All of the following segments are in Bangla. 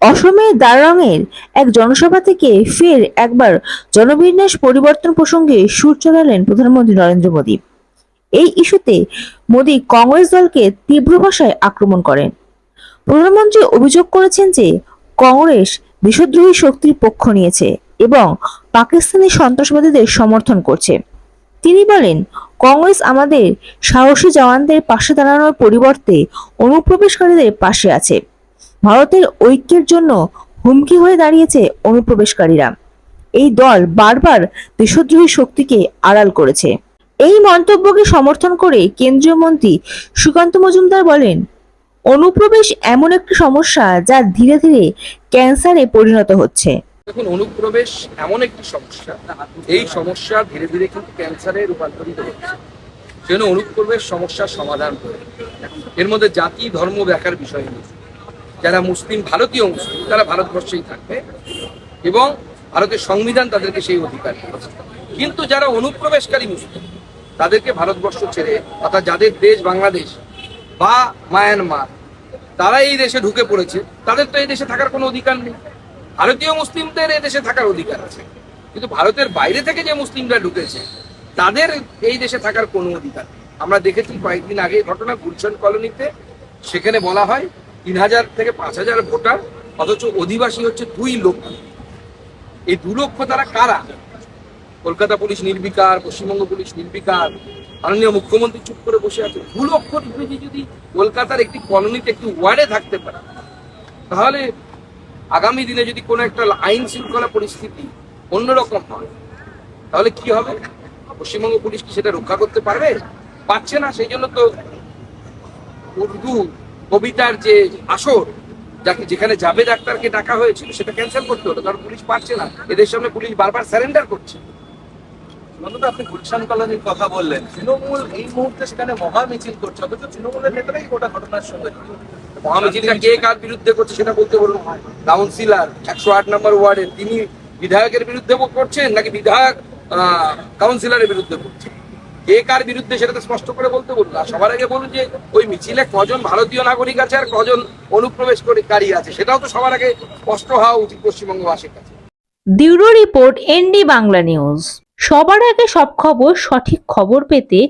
অসমের দারংয়ের এক জনসভা থেকে ফের একবার জনবিন্যাস পরিবর্তন প্রসঙ্গে সুর চড়ালেন প্রধানমন্ত্রী নরেন্দ্র মোদী। এই ইস্যুতে মোদী কংগ্রেস দলকে তীব্র ভাষায় আক্রমণ করেন। প্রধানমন্ত্রী অভিযোগ করেছেন যে কংগ্রেস দেশদ্রোহী শক্তির পক্ষ নিয়েছে এবং পাকিস্তানি সন্ত্রাসবাদীদের সমর্থন করছে। তিনি বলেন, কংগ্রেস আমাদের সাহসী জওয়ানদের পাশে দাঁড়ানোর পরিবর্তে অনুপ্রবেশকারীদের পাশে আছে। ভারতের ঐক্যের জন্য হুমকি হয়ে দাঁড়িয়েছে অনুপ্রবেশকারীরা। এই দল বারবার দেশদ্রোহী শক্তিকে আড়াল করেছে। এই মন্তব্যকে সমর্থন করে কেন্দ্রীয় মন্ত্রী সুকান্ত মজুমদার বলেন, অনুপ্রবেশ এমন একটি সমস্যা যা ধীরে ধীরে ক্যান্সারে পরিণত হচ্ছে। দেখুন, অনুপ্রবেশ এমন একটি সমস্যা, এই সমস্যা ধীরে ধীরে কিন্তু ক্যান্সারে রূপান্তরিত হচ্ছে। সেজন্য অনুপ্রবেশ সমস্যার সমাধান করে। এর মধ্যে জাতি, ধর্ম দেখার বিষয় নেই যারা মুসলিম, ভারতীয় মুসলিম, তারা ভারতবর্ষেই থাকবে এবং ভারতের সংবিধান তাদেরকে সেই অধিকার দিয়েছে। কিন্তু যারা অনুপ্রবেশকারী মুসলিম, তাদেরকে ভারতবর্ষ ছেড়ে, অর্থাৎ যাদের দেশ বাংলাদেশ বা মায়ানমার, তারা এই দেশে ঢুকে পড়েছে, তাদের তো এই দেশে থাকার কোনো অধিকার নেই। ভারতীয় মুসলিমদের এই দেশে থাকার অধিকার আছে। কিন্তু ভারতের বাইরে থেকে যে মুসলিমরা ঢুকেছে, তাদের এই দেশে থাকার কোনো অধিকার আমরা দেখেছি কয়েকদিন আগে ঘটনা গুলশান কলোনিতে, সেখানে বলা হয় তিন হাজার থেকে পাঁচ হাজার ভোটার, অথচ অধিবাসী হচ্ছে দুই লক্ষ। এই দু লক্ষ তারা কারা? কলকাতা পুলিশ নির্বিকার, পশ্চিমবঙ্গ পুলিশ নির্বিকার, মাননীয় মুখ্যমন্ত্রী চুপ করে বসে আছে। দু লক্ষ রিফিউজি যদি কলকাতার একটি কলোনিতে, একটি ওয়ার্ডে থাকতে পারে, তাহলে আগামী দিনে যদি কোনো একটা আইন শৃঙ্খলা পরিস্থিতি অন্যরকম হয়, তাহলে কি হবে? পশ্চিমবঙ্গ পুলিশ কি সেটা রক্ষা করতে পারবে? পারছে না, সেই জন্য তো উর্দু কবিতার যে আসর যাকে যেখানে যাবে ডাক্তারকে ডাকা হয়েছিল সেটা ক্যান্সেল করতে হলো কারণ পুলিশ পারছে না। এদের সামনে পুলিশ বারবার স্যারেন্ডার করছে। আপনি গুলশান কলোনির কথা বললেন। তৃণমূল এই মুহূর্তে সেখানে মহা মিছিল করছে অথচ তৃণমূলের নেতারাই গোটা ঘটনার সঙ্গে। মহামিছিলটা কে কার বিরুদ্ধে করছে সেটা বলতে বলুন। কাউন্সিলর একশো আট নম্বর ওয়ার্ডে তিনি বিধায়কের বিরুদ্ধে করছেন নাকি বিধায়ক আহ, কাউন্সিলরের বিরুদ্ধে করছেন? কে কার বিরুদ্ধে সেটা তো স্পষ্ট করে বলতে বলুন। আর সবার আগে বলুন যে ওই মিছিলে কজন ভারতীয় নাগরিক আছে আর কজন অনুপ্রবেশ করে অনুপ্রবেশকারী আছে, সেটাও তো সবার আগে স্পষ্ট হওয়া উচিত পশ্চিমবঙ্গবাসীর কাছে। Bureau report, ND Bangla news. সবার আগে সব খবর, সঠিক খবর পেতে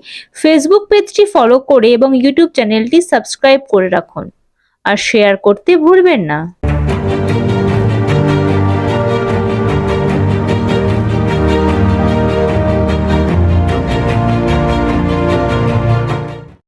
ফেসবুক পেজটি ফলো করে এবং ইউটিউব চ্যানেলটি সাবস্ক্রাইব করে রাখুন। আর শেয়ার করতে ভুলবেন না।